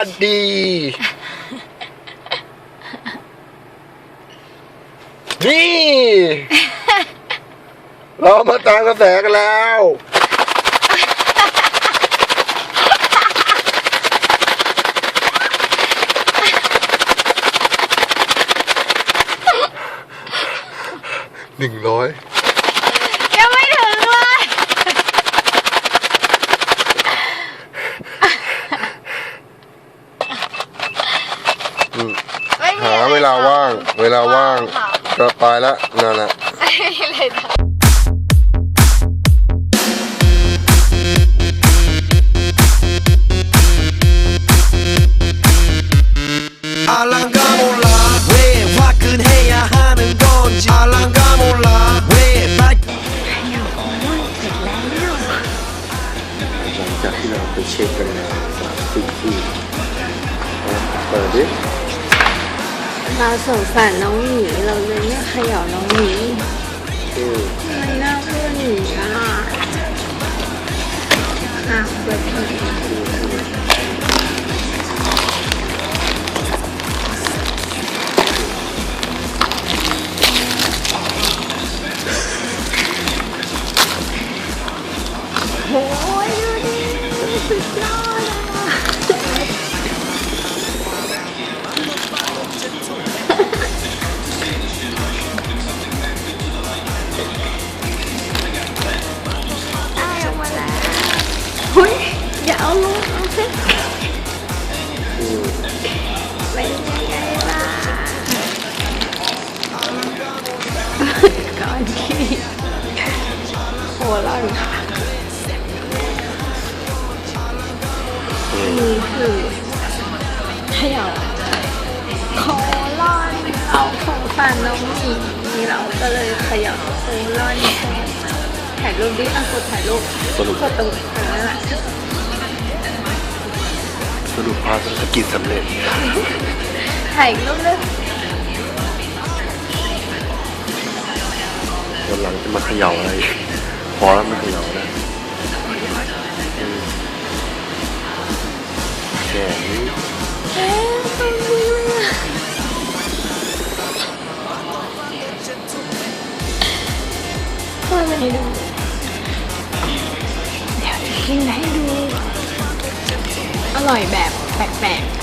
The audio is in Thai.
ดี นี่ เรามาตามกระแสกันแล้ว หนึ่งร้อย ยังไม่ถึงเลย ไม่มี หา อะไร เว ลาว่าง เวลาว่างก็ไปละนั่นแหละ เลยนะอาลักาโมลาเวว่ามต้อาหารกอนจีอาลังจังจากที่เรช็คกันนะสามสิบที่เปิดดิ เราสงสารน้องหมีเราเลยไม่เขย่าน้องหมีอืมทำไมหน้าเพื่อนหมีอะอะเปิดเผยโอ้ยดูดิสุดยอดอะ โหร้อนค่ะนี่คือเขย่าโคลอนเอาของฝากน้องหมีเราก็เลยเขย่าโคลอนถ่ายรูปดิอะกดถ่ายรูปสรุปกดตรงนั้นแหละสรุปภารกิจสำเร็จ ถ่ายอีกรูปนึงวันหลังจะมาเขย่าอะไรอีก พอแล้วไม่เขย่านะแค่นี้เอ๊ะตรงนี้เลยอะเปิดมาให้ดูเดี๋ยวจะกินให้ดู อร่อยแบบแปลกๆ